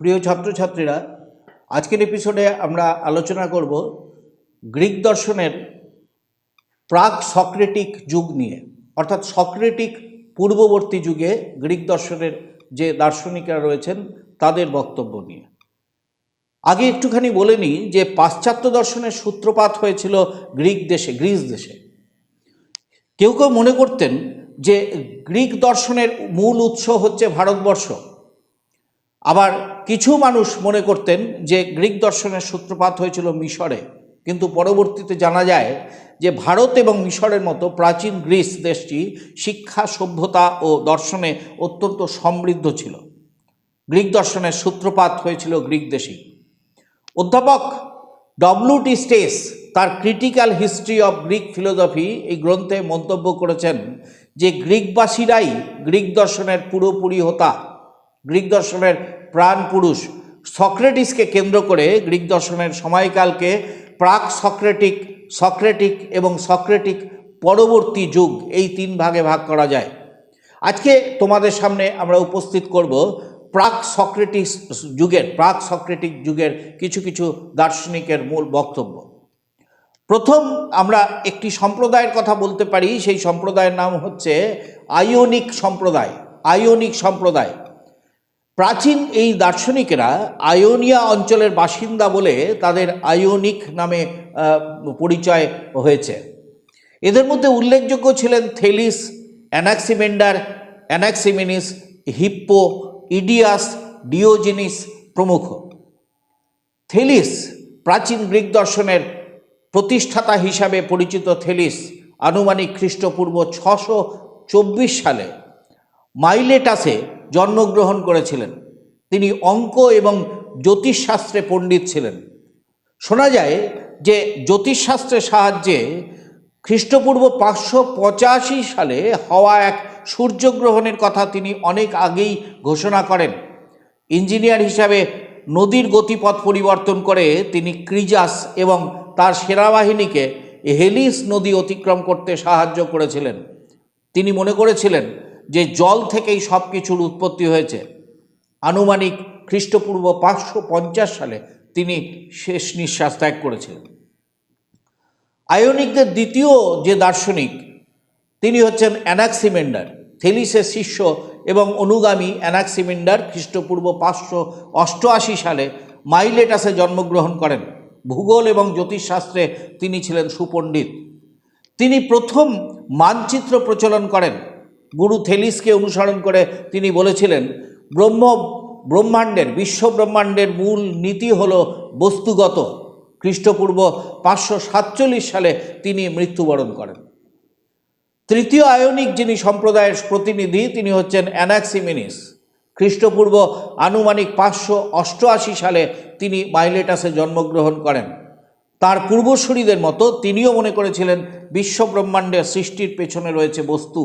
প্রিয় ছাত্রছাত্রীরা, আজকের এপিসোডে আমরা আলোচনা করব গ্রিক দর্শনের প্রাক সক্রেটিক যুগ নিয়ে, অর্থাৎ সক্রেটিক পূর্ববর্তী যুগে গ্রিক দর্শনের যে দার্শনিকরা রয়েছেন, তাদের বক্তব্য নিয়ে। আগে একটুখানি বলে নিই যে পাশ্চাত্য দর্শনের সূত্রপাত হয়েছিল গ্রিক দেশে, গ্রিস দেশে। কেউ কেউ মনে করতেন যে গ্রিক দর্শনের মূল উৎস হচ্ছে ভারতবর্ষ। আবার কিছু মানুষ মনে করতেন যে গ্রিক দর্শনের সূত্রপাত হয়েছিল মিশরে। কিন্তু পরবর্তীতে জানা যায় যে ভারত এবং মিশরের মতো প্রাচীন গ্রিস দেশটি শিক্ষা, সভ্যতা ও দর্শনে অত্যন্ত সমৃদ্ধ ছিল। গ্রিক দর্শনের সূত্রপাত হয়েছিল গ্রিক দেশেই অধ্যাপক ডব্লিউ টি স্টেস তার critical history of Greek philosophy এই গ্রন্থে মন্তব্য করেছেন যে গ্রিকবাসীরাই গ্রিক দর্শনের পুরোপুরি হতা, গ্রিক দর্শনের প্রাণ পুরুষ, সক্রেটিসকে কেন্দ্র করে গ্রিক দর্শনের সময়কালকে প্রাক সক্রেটিক সক্রেটিক এবং সক্রেটিক পরবর্তী যুগ এই তিন ভাগে ভাগ করা যায়। আজকে তোমাদের সামনে আমরা উপস্থিত করব প্রাক সক্রেটিস যুগের, প্রাক সক্রেটিক যুগের কিছু কিছু দার্শনিকের মূল বক্তব্য। প্রথম আমরা একটি সম্প্রদায়ের কথা বলতে পারি, সেই সম্প্রদায়ের নাম হচ্ছে আয়োনিক সম্প্রদায় আয়োনিক সম্প্রদায়। প্রাচীন এই দার্শনিকেরা আয়োনিয়া অঞ্চলের বাসিন্দা বলে তাদের আয়োনিক নামে পরিচয় হয়েছে। এদের মধ্যে উল্লেখযোগ্য ছিলেন Thales, Anaximander, Anaximenes, Hippo, Idaeus, Diogenes প্রমুখ। থেলিস প্রাচীন গ্রিক দর্শনের প্রতিষ্ঠাতা হিসাবে পরিচিত থেলিস আনুমানিক খ্রিস্টপূর্ব ছশো চব্বিশ সালে মাইলেটাসে জন্মগ্রহণ করেছিলেন। তিনি অঙ্ক এবং জ্যোতিষশাস্ত্রে পণ্ডিত ছিলেন। শোনা যায় যে জ্যোতিষশাস্ত্রের সাহায্যে খ্রিস্টপূর্ব পাঁচশো পঁচাশি সালে হওয়া এক সূর্যগ্রহণের কথা তিনি অনেক আগেই ঘোষণা করেন। ইঞ্জিনিয়ার হিসাবে নদীর গতিপথ পরিবর্তন করে তিনি ক্রিজাস এবং তার সেনাবাহিনীকে হেলিস নদী অতিক্রম করতে সাহায্য করেছিলেন। তিনি মনে করেছিলেন যে জল থেকেই সব কিছুর উৎপত্তি হয়েছে। আনুমানিক খ্রিস্টপূর্ব পাঁচশো পঞ্চাশ সালে তিনি শেষ নিঃশ্বাস ত্যাগ করেছিলেন। আয়োনিকদের দ্বিতীয় যে দার্শনিক, তিনি হচ্ছেন অ্যানাক্সিমেন্ডার, থেলিসের শিষ্য এবং অনুগামী অ্যানাক্সিমেন্ডার খ্রিস্টপূর্ব পাঁচশো অষ্টআশি সালে মাইলেটাসে জন্মগ্রহণ করেন। ভূগোল এবং জ্যোতিষশাস্ত্রে তিনি ছিলেন সুপণ্ডিত। তিনি প্রথম মানচিত্র প্রচলন করেন। গুরু থেলিসকে অনুসরণ করে তিনি বলেছিলেন, ব্রহ্ম, ব্রহ্মাণ্ডের, বিশ্ব ব্রহ্মাণ্ডের মূল নীতি হল বস্তুগত। খ্রিস্টপূর্ব পাঁচশো সাতচল্লিশ সালে তিনি মৃত্যুবরণ করেন। তৃতীয় আয়নিক যিনি সম্প্রদায়ের প্রতিনিধি, তিনি হচ্ছেন অ্যানাক্সিমিনিস। খ্রিস্টপূর্ব আনুমানিক পাঁচশো অষ্টআশি সালে তিনি মাইলেটাসে জন্মগ্রহণ করেন। তার পূর্বসূরিদের মতো তিনিও মনে করেছিলেন বিশ্ব ব্রহ্মাণ্ডের সৃষ্টির পেছনে রয়েছে বস্তু।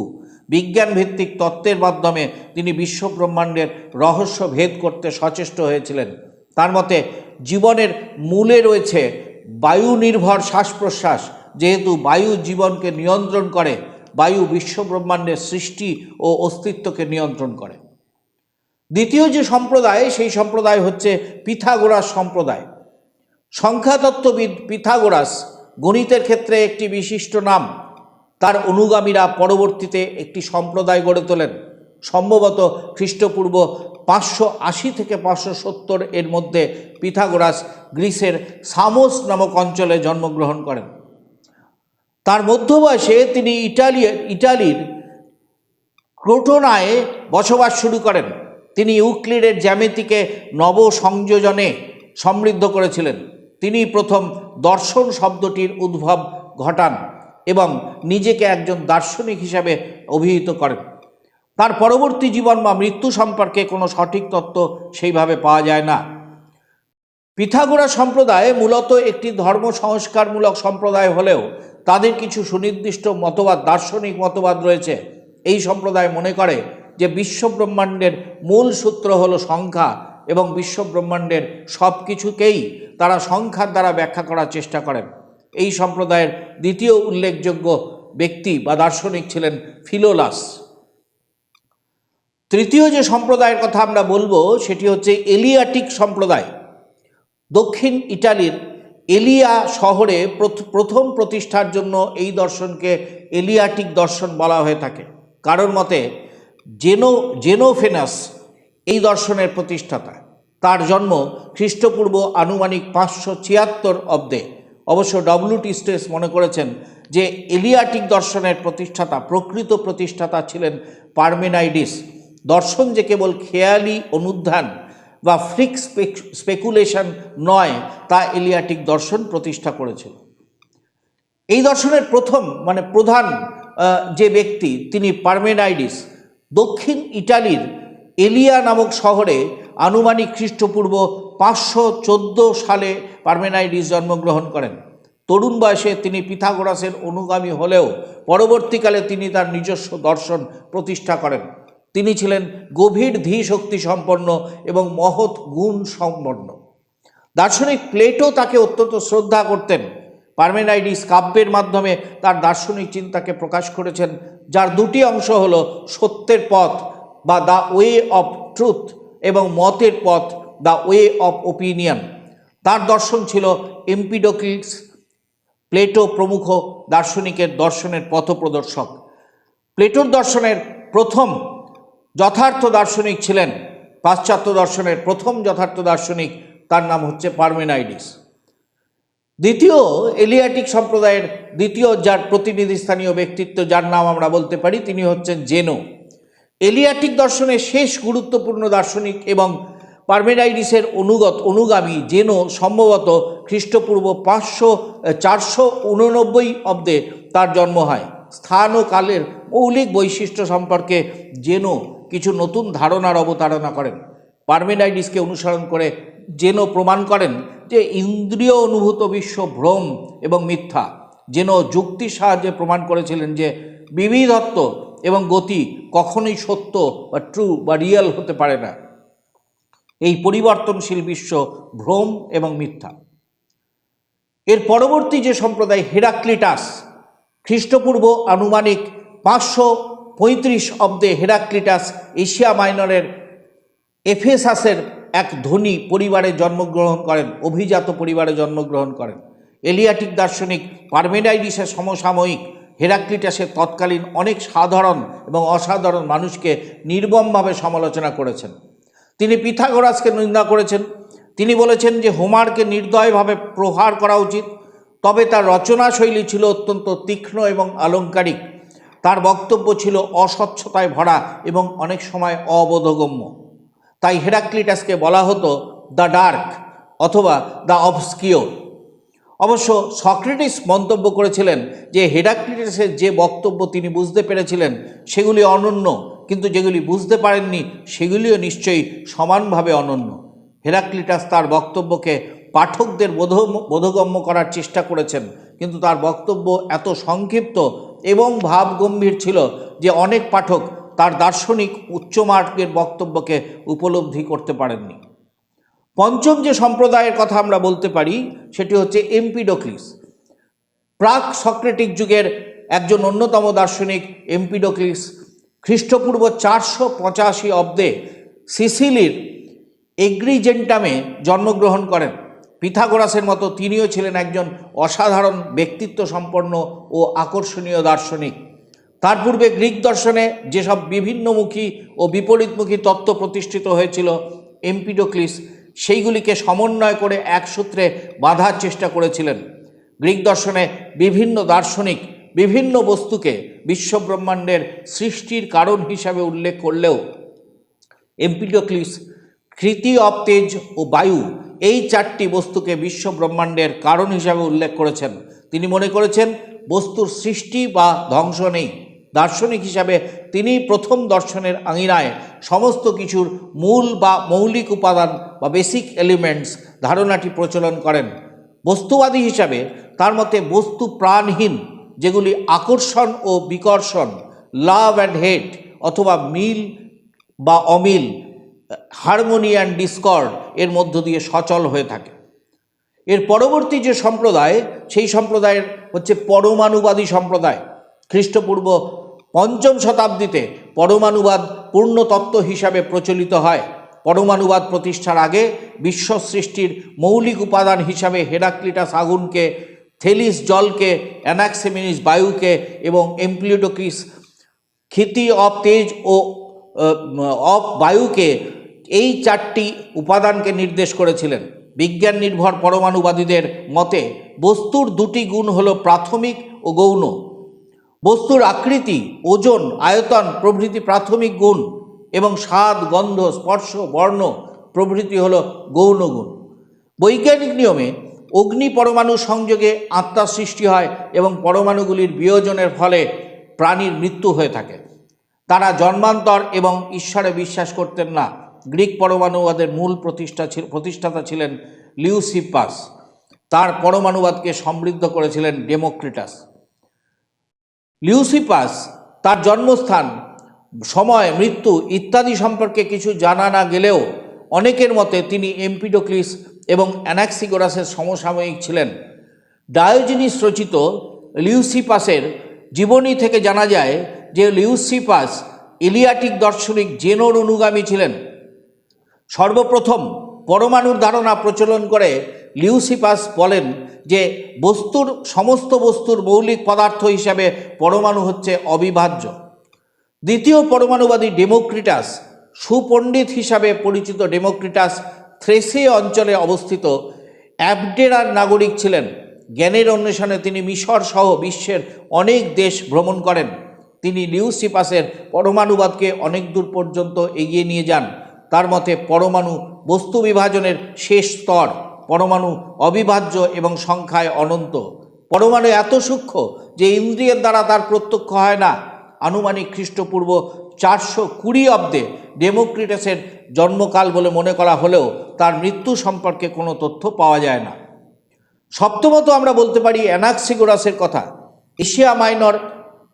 বিজ্ঞান ভিত্তিক তত্ত্বের মাধ্যমে তিনি বিশ্ব ব্রহ্মাণ্ডের রহস্য ভেদ করতে সচেষ্ট হয়েছিলেন। তার মতে, জীবনের মূলে রয়েছে বায়ু নির্ভর শ্বাস প্রশ্বাস যেহেতু বায়ু জীবনকে নিয়ন্ত্রণ করে। বায়ু বিশ্ব ব্রহ্মাণ্ডের সৃষ্টি ও অস্তিত্বকে নিয়ন্ত্রণ করে। দ্বিতীয় যে সম্প্রদায়, সেই সম্প্রদায় হচ্ছে পিথাগোরাস সম্প্রদায়। সংখ্যাতত্ত্ববিদ পিথাগোরাস গণিতের ক্ষেত্রে একটি বিশিষ্ট নাম। তার অনুগামীরা পরবর্তীতে একটি সম্প্রদায় গড়ে তোলেন। সম্ভবত খ্রিস্টপূর্ব পাঁচশো আশি থেকে পাঁচশো সত্তর এর মধ্যে পিথাগোরাস গ্রিসের সামোস নামক অঞ্চলে জন্মগ্রহণ করেন। তার মধ্যবয়সে তিনি ইটালি, ইটালির ক্রোটোনায় বসবাস শুরু করেন। তিনি ইউক্লিডের জ্যামিতিকে নব সংযোজনে সমৃদ্ধ করেছিলেন। তিনি প্রথম দর্শন শব্দটির উদ্ভব ঘটান এবং নিজেকে একজন দার্শনিক হিসাবে অভিহিত করেন। তার পরবর্তী জীবন বা মৃত্যু সম্পর্কে কোনো সঠিক তত্ত্ব সেইভাবে পাওয়া যায় না। পিথাগোরা সম্প্রদায় মূলত একটি ধর্ম সংস্কারমূলক সম্প্রদায় হলেও তাদের কিছু সুনির্দিষ্ট মতবাদ, দার্শনিক মতবাদ রয়েছে। এই সম্প্রদায় মনে করে যে বিশ্বব্রহ্মাণ্ডের মূল সূত্র হলো সংখ্যা এবং বিশ্বব্রহ্মাণ্ডের সব কিছুকেই তারা সংখ্যার দ্বারা ব্যাখ্যা করার চেষ্টা করেন। এই সম্প্রদায়ের দ্বিতীয় উল্লেখযোগ্য ব্যক্তি বা দার্শনিক ছিলেন ফিলোলাস। তৃতীয় যে সম্প্রদায়ের কথা আমরা বলব, সেটি হচ্ছে এলিয়াটিক সম্প্রদায়। দক্ষিণ ইটালির এলিয়া শহরে প্রথ- প্রথম প্রতিষ্ঠার জন্য এই দর্শনকে এলিয়াটিক দর্শন বলা হয়ে থাকে। কারোর মতে, জেনো জেনোফেনাস এই দর্শনের প্রতিষ্ঠাতা। তার জন্ম খ্রিস্টপূর্ব আনুমানিক পাঁচশো ছিয়াত্তর অব্দে। অবশ্য ডব্লিউটি স্টেস মনে করেছেন যে এলিয়াটিক দর্শনের প্রতিষ্ঠাতা, প্রকৃত প্রতিষ্ঠাতা ছিলেন পারমেনাইডিস। দর্শন যে কেবল খেয়ালি, অনুধান বা ফ্রিক স্পেকুলেশন নয়, তা এলিয়াটিক দর্শন প্রতিষ্ঠা করেছিল। এই দর্শনের প্রথম মানে প্রধান যে ব্যক্তি, তিনি পারমেনাইডিস, দক্ষিণ ইটালির এলিয়া নামক শহরে আনুমানিক খ্রিস্টপূর্ব পাঁচশো চোদ্দ সালে পারমেনাইডিস জন্মগ্রহণ করেন। তরুণ বয়সে তিনি পিথাগোরাসের অনুগামী হলেও পরবর্তীকালে তিনি তার নিজস্ব দর্শন প্রতিষ্ঠা করেন। তিনি ছিলেন গভীর ধী শক্তি সম্পন্ন এবং মহৎ গুণ সম্পন্ন। দার্শনিক প্লেটো তাকে অত্যন্ত শ্রদ্ধা করতেন। পারমেনাইডিস কাব্যের মাধ্যমে তার দার্শনিক চিন্তাকে প্রকাশ করেছেন, যার দুটি অংশ হল সত্যের পথ বা দ্য ওয়ে অফ ট্রুথ এবং মতের পথ, দ্য ওয়ে অফ ওপিনিয়ন। তার দর্শন ছিল এমপিডোক্লিস, প্লেটো প্রমুখ দার্শনিকের দর্শনের পথপ্রদর্শক। প্লেটোর দর্শনের প্রথম যথার্থ দার্শনিক ছিলেন। পাশ্চাত্য দর্শনের প্রথম যথার্থ দার্শনিক তার নাম হচ্ছে পারমেনাইডিস। দ্বিতীয় এলিয়াটিক সম্প্রদায়ের দ্বিতীয় যার প্রতিনিধি স্থানীয় ব্যক্তিত্ব, যার নাম আমরা বলতে পারি, তিনি হচ্ছেন জেনো। এলিয়াটিক দর্শনের শেষ গুরুত্বপূর্ণ দার্শনিক এবং পারমেনাইডিসের অনুগত, অনুগামী জেনো সম্ভবত খ্রিস্টপূর্ব পাঁচশো, চারশো উননব্বই অব্দে তার জন্ম হয়। স্থান ও কালের মৌলিক বৈশিষ্ট্য সম্পর্কে জেনো কিছু নতুন ধারণার অবতারণা করেন। পারমেনাইডিসকে অনুসরণ করে যেন প্রমাণ করেন যে ইন্দ্রিয় অনুভূত বিশ্ব ভ্রম এবং মিথ্যা। যেন যুক্তির সাহায্যে প্রমাণ করেছিলেন যে বিবিধত্ব এবং গতি কখনোই সত্য বা ট্রু বা রিয়েল হতে পারে না। এই পরিবর্তনশীল বিশ্ব ভ্রম এবং মিথ্যা। এর পরবর্তী যে সম্প্রদায় হেরাক্লিটাস, খ্রিস্টপূর্ব আনুমানিক পাঁচশো পঁয়ত্রিশ অব্দে হেরাক্লিটাস এশিয়া মাইনরের এফেসাসের এক ধনী পরিবারে জন্মগ্রহণ করেন, অভিজাত পরিবারে জন্মগ্রহণ করেন। এলিয়াটিক দার্শনিক পারমেনাইডিসের সমসাময়িক হেরাক্লিটাসের তৎকালীন অনেক সাধারণ এবং অসাধারণ মানুষকে নির্মমভাবে সমালোচনা করেছেন। তিনি পিথাগোরাসকে নিন্দা করেছেন। তিনি বলেছেন যে হোমারকে নির্দয়ভাবে প্রহার করা উচিত, তবে তার রচনা শৈলী ছিল অত্যন্ত তীক্ষ্ণ এবং আলংকারিক। তার বক্তব্য ছিল অস্বচ্ছতায় ভরা এবং অনেক সময় অবোধগম্য। তাই হেরাক্লিটাসকে বলা হতো দ্য ডার্ক অথবা দ্য অবস্কিওর অবশ্য সক্রেটিস মন্তব্য করেছিলেন যে হেরাক্লিটাসের যে বক্তব্য তিনি বুঝতে পেরেছিলেন সেগুলি অনন্য, কিন্তু যেগুলি বুঝতে পারেননি সেগুলিও নিশ্চয়ই সমানভাবে অনন্য। হেরাক্লিটাস তার বক্তব্যকে পাঠকদের বোধ বোধগম্য করার চেষ্টা করেছেন, কিন্তু তার বক্তব্য এত সংক্ষিপ্ত এবং ভাবগম্ভীর ছিল যে অনেক পাঠক তার দার্শনিক উচ্চমার্গের বক্তব্যকে উপলব্ধি করতে পারেননি। পঞ্চম যে সম্প্রদায়ের কথা আমরা বলতে পারি, সেটি হচ্ছে এমপিডোক্লিস। প্রাক সক্রেটিক যুগের একজন অন্যতম দার্শনিক এমপিডোক্লিস খ্রিস্টপূর্ব চারশো পঁচাশি অব্দে সিসিলির এগ্রিজেন্টামে জন্মগ্রহণ করেন। পিথাগোরাসের মতো তিনিও ছিলেন একজন অসাধারণ ব্যক্তিত্ব সম্পন্ন ও আকর্ষণীয় দার্শনিক। তার পূর্বে গ্রিক দর্শনে যেসব বিভিন্নমুখী ও বিপরীতমুখী তত্ত্ব প্রতিষ্ঠিত হয়েছিল, এমপিডোক্লিস, সেইগুলিকে সমন্বয় করে এক সূত্রে বাঁধার চেষ্টা করেছিলেন। গ্রিক দর্শনে বিভিন্ন দার্শনিক বিভিন্ন বস্তুকে বিশ্বব্রহ্মাণ্ডের সৃষ্টির কারণ হিসাবে উল্লেখ করলেও এমপিডোক্লিস, কৃতি অব তেজ ও বায়ু এই চারটি বস্তুকে বিশ্ব ব্রহ্মাণ্ডের কারণ হিসাবে উল্লেখ করেছেন। তিনি মনে করেছেন, বস্তুর সৃষ্টি বা ধ্বংস নেই। দার্শনিক হিসাবে তিনি প্রথম দর্শনের আঙিনায় সমস্ত কিছুর মূল বা মৌলিক উপাদান বা বেসিক এলিমেন্টস ধারণাটি প্রচলন করেন। বস্তুবাদী হিসাবে তার মতে বস্তু প্রাণহীন, যেগুলি আকর্ষণ ও বিকর্ষণ লাভ অ্যান্ড হেট অথবা মিল বা অমিল হারমোনি অ্যান্ড ডিসকর্ড এর মধ্য দিয়ে সচল হয়ে থাকে। এর পরবর্তী যে সম্প্রদায়, সেই সম্প্রদায়ের হচ্ছে পরমাণুবাদী সম্প্রদায়। খ্রিস্টপূর্ব পঞ্চম শতাব্দীতে পরমাণুবাদ পূর্ণ তত্ত্ব হিসাবে প্রচলিত হয়। পরমাণুবাদ প্রতিষ্ঠার আগে বিশ্ব সৃষ্টির মৌলিক উপাদান হিসাবে হেরাক্লিটাস আগুনকে, থেলিস জলকে, অ্যানাক্সেমিনিস বায়ুকে এবং এমপ্লিউডোকিস ক্ষিতি অফ তেজ ও অফ বায়ুকে এই চারটি উপাদানকে নির্দেশ করেছিলেন। বিজ্ঞান নির্ভর পরমাণুবাদীদের মতে, বস্তুর দুটি গুণ হল প্রাথমিক ও গৌণ। বস্তুর আকৃতি, ওজন, আয়তন প্রভৃতি প্রাথমিক গুণ এবং স্বাদ, গন্ধ, স্পর্শ, বর্ণ প্রভৃতি হল গৌণ গুণ। বৈজ্ঞানিক নিয়মে অগ্নি পরমাণু সংযোগে আত্মা সৃষ্টি হয় এবং পরমাণুগুলির বিয়োজনের ফলে প্রাণীর মৃত্যু হয়ে থাকে। তারা জন্মান্তর এবং ঈশ্বরে বিশ্বাস করতেন না। গ্রিক পরমাণুবাদের মূল প্রতিষ্ঠা প্রতিষ্ঠাতা ছিলেন লিউসিপাস। তার পরমাণুবাদকে সমৃদ্ধ করেছিলেন ডেমোক্রিটাস। লিউসিপাস, তার জন্মস্থান, সময়, মৃত্যু ইত্যাদি সম্পর্কে কিছু জানা না গেলেও অনেকের মতে তিনি এমপিডোক্লিস এবং অ্যানাক্সিগোরাসের সমসাময়িক ছিলেন। ডায়োজিনিস রচিত লিউসিপাসের জীবনী থেকে জানা যায় যে লিউসিপাস ইলিয়াটিক দার্শনিক জেনোর অনুগামী ছিলেন। সর্বপ্রথম পরমাণুর ধারণা প্রচলন করে লিউসিপাস বলেন যে বস্তুর, সমস্ত বস্তুর মৌলিক পদার্থ হিসাবে পরমাণু হচ্ছে অবিভাজ্য। দ্বিতীয় পরমাণুবাদী ডেমোক্রিটাস, সুপণ্ডিত হিসাবে পরিচিত ডেমোক্রিটাস থ্রেসে অঞ্চলে অবস্থিত অ্যাবডেরার নাগরিক ছিলেন। জ্ঞানের অন্বেষণে তিনি মিশর সহ বিশ্বের অনেক দেশ ভ্রমণ করেন। তিনি লিউসিপাসের পরমাণুবাদকে অনেক দূর পর্যন্ত এগিয়ে নিয়ে যান। তার মতে পরমাণু বস্তু বিভাজনের শেষ স্তর, পরমাণু অবিভাজ্য এবং সংখ্যায় অনন্ত। পরমাণু এত সূক্ষ্ম যে ইন্দ্রিয়ের দ্বারা তার প্রত্যক্ষ হয় না। আনুমানিক খ্রিস্টপূর্ব চারশো কুড়ি অব্দে ডেমোক্রিটাসের জন্মকাল বলে মনে করা হলেও তার মৃত্যু সম্পর্কে কোনো তথ্য পাওয়া যায় না। সপ্তমত আমরা বলতে পারি অ্যানাক্সিগোরাসের কথা। এশিয়া মাইনর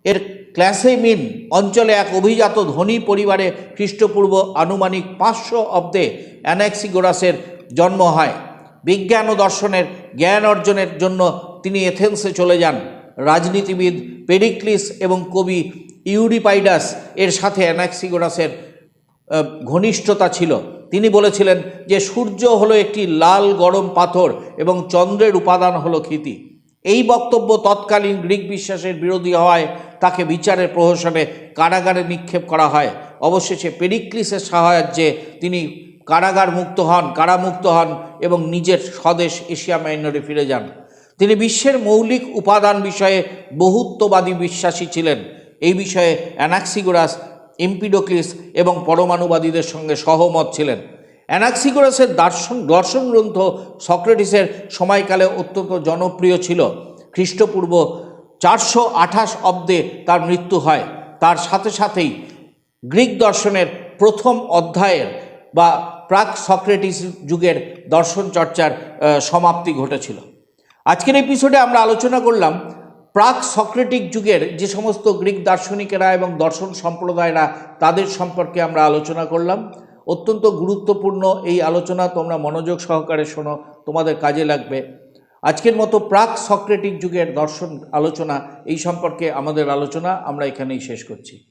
এর ক্ল্যাসেমিন অঞ্চলে এক অভিজাত ধনী পরিবারে খ্রিস্টপূর্ব আনুমানিক পাঁচশো অব্দে অ্যানাক্সিগোরাসের জন্ম হয়। বিজ্ঞান ও দর্শনের জ্ঞান অর্জনের জন্য তিনি এথেন্সে চলে যান। রাজনীতিবিদ পেরিক্লিস এবং কবি ইউরিপাইডাস এর সাথে অ্যানাক্সিগোরাসের ঘনিষ্ঠতা ছিল। তিনি বলেছিলেন যে সূর্য হলো একটি লাল গরম পাথর এবং চন্দ্রের উপাদান হলো ক্ষিতি। এই বক্তব্য তৎকালীন গ্রিক বিশ্বাসের বিরোধী হওয়ায় তাকে বিচারের প্রহসনে কারাগারে নিক্ষেপ করা হয়। অবশেষে পেরিক্লিসের সাহায্যে তিনি কারাগার মুক্ত হন, কারামুক্ত হন এবং নিজের স্বদেশ এশিয়া মাইনরে ফিরে যান। তিনি বিশ্বের মৌলিক উপাদান বিষয়ে বহুত্ববাদী বিশ্বাসী ছিলেন। এই বিষয়ে অ্যানাক্সিগোরাস, এমপিডোক্লিস এবং পরমাণুবাদীদের সঙ্গে সহমত ছিলেন। অ্যানাক্সিগোরাসের দার্শন দর্শন গ্রন্থ সক্রেটিসের সময়কালে অত্যন্ত জনপ্রিয় ছিল। খ্রিস্টপূর্ব চারশো আঠাশ অব্দে তার মৃত্যু হয়। তার সাথে সাথেই গ্রিক দর্শনের প্রথম অধ্যায়ের বা প্রাক সক্রেটিস যুগের দর্শন চর্চার সমাপ্তি ঘটেছিল। আজকের এপিসোডে আমরা আলোচনা করলাম প্রাক সক্রেটিক যুগের যে সমস্ত গ্রিক দার্শনিকেরা এবং দর্শন সম্প্রদায়রা তাদের সম্পর্কে আমরা আলোচনা করলাম। অত্যন্ত গুরুত্বপূর্ণ এই আলোচনা, তোমরা মনোযোগ সহকারে শোনো, তোমাদের কাজে লাগবে। আজকের মতো প্রাক সক্রেটিক যুগের দর্শন আলোচনা, এই সম্পর্কে আমাদের আলোচনা আমরা এখানেই শেষ করছি।